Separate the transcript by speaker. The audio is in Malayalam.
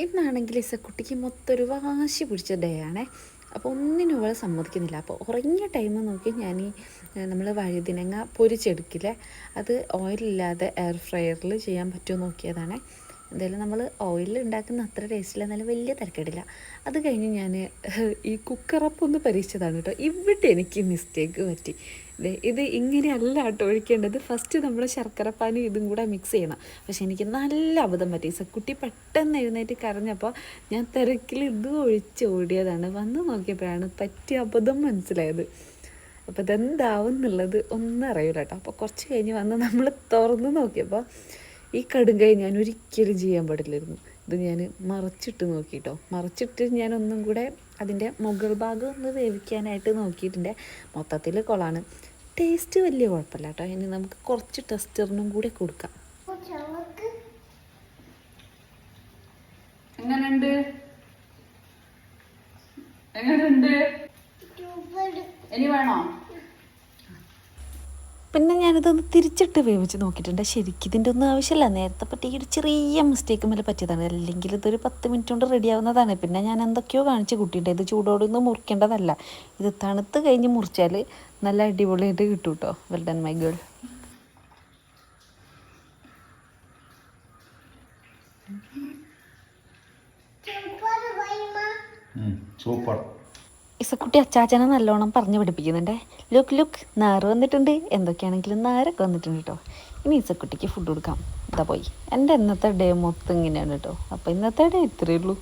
Speaker 1: ഇന്നാണെങ്കിൽ ഇസക്കുട്ടിക്ക് മൊത്തം ഒരു വാശി പിടിച്ച ഡേ ആണേ. അപ്പോൾ ഒന്നിനും ഇവളെ സമ്മതിക്കുന്നില്ല. അപ്പോൾ ഉറങ്ങിയ ടൈം നോക്കി ഞാൻ ഈ നമ്മൾ വഴുതിനങ്ങ പൊരിച്ചെടുക്കില്ലേ? അത് ഓയിലില്ലാതെ എയർ ഫ്രയറിൽ ചെയ്യാൻ പറ്റുമോ നോക്കിയതാണേ. എന്തായാലും നമ്മൾ ഓയിലിൽ ഉണ്ടാക്കുന്ന അത്ര ടേസ്റ്റില്ല എന്നാലും വലിയ തിരക്കേടില്ല. അത് കഴിഞ്ഞ് ഞാൻ ഈ കുക്കറപ്പ് ഒന്ന് പരീക്ഷിച്ചതാണ് കേട്ടോ. ഇവിടെ എനിക്ക് മിസ്റ്റേക്ക് പറ്റി. ഇത് ഇങ്ങനെയല്ല കേട്ടോ ഒഴിക്കേണ്ടത്. ഫസ്റ്റ് നമ്മൾ ശർക്കരപ്പാനും ഇതും കൂടെ മിക്സ് ചെയ്യണം. പക്ഷെ എനിക്ക് നല്ല അബദ്ധം പറ്റി. കുട്ടി പെട്ടെന്ന് എഴുന്നേറ്റ് കരഞ്ഞപ്പോൾ ഞാൻ തിരക്കിൽ ഇതും ഒഴിച്ച് ഓടിയതാണ്. വന്ന് നോക്കിയപ്പോഴാണ് പറ്റിയ അബദ്ധം മനസ്സിലായത്. അപ്പോൾ ഇതെന്താവും എന്നുള്ളത് ഒന്നും അറിയില്ല കേട്ടോ. അപ്പോൾ കുറച്ച് കഴിഞ്ഞ് വന്ന് നമ്മൾ തുറന്ന് നോക്കിയപ്പോൾ ഈ കടുങ്കൈ ഞാൻ ഒരിക്കലും ചെയ്യാൻ പാടില്ലായിരുന്നു. ഇത് ഞാൻ മറച്ചിട്ട് നോക്കിയിട്ടോ മറച്ചിട്ട് ഞാൻ ഒന്നും കൂടെ അതിന്റെ മുകൾ ഭാഗം ഒന്ന് വേവിക്കാനായിട്ട് നോക്കിയിട്ടുണ്ട്. മൊത്തത്തിൽ കൊളാണ്. ടേസ്റ്റ് വലിയ കുഴപ്പമില്ല കേട്ടോ. ഇനി നമുക്ക് കുറച്ച് ടെസ്റ്ററിനും കൂടെ കൊടുക്കാം.
Speaker 2: എങ്ങനെയുണ്ട് എങ്ങനെയുണ്ട് ഇനി വേണോ?
Speaker 1: പിന്നെ ഞാനിതൊന്ന് തിരിച്ചിട്ട് വേവിച്ച് നോക്കിയിട്ടുണ്ട്. ശരിക്കും ഇതിന്റെ ഒന്നും ആവശ്യമില്ല. നേരത്തെ പറ്റി ഒരു ചെറിയ മിസ്റ്റേക്ക് മേലെ പറ്റിയതാണ്. അല്ലെങ്കിൽ ഇതൊരു പത്ത് മിനിറ്റ് കൊണ്ട് റെഡി ആവുന്നതാണ്. പിന്നെ ഞാൻ എന്തൊക്കെയോ കാണിച്ച് കൂട്ടിയിട്ടുണ്ട്. ഇത് ചൂടോടൊന്നും മുറിക്കേണ്ടതല്ല. ഇത് തണുത്ത് കഴിഞ്ഞ് മുറിച്ചാൽ നല്ല അടിപൊളിയായിട്ട് കിട്ടും കേട്ടോ. Well done my girl
Speaker 3: super
Speaker 1: Isakkutty അച്ചാച്ചനെ നല്ലോണം പറഞ്ഞു പഠിപ്പിക്കുന്നുണ്ടേ. ലുക്ക് ലുക്ക് നാറ് വന്നിട്ടുണ്ട്. എന്തൊക്കെയാണെങ്കിലും നാരൊക്കെ വന്നിട്ടുണ്ട് കേട്ടോ ഇനി ഇസക്കുട്ടിക്ക് ഫുഡ് കൊടുക്കാം. ഇതാ പോയി. എന്റെ ഇന്നത്തെ ഡേ മൊത്തം ഇങ്ങനെയാണ് കേട്ടോ അപ്പോൾ ഇന്നത്തെ ഡേ ഇത്രയേ ഉള്ളൂ.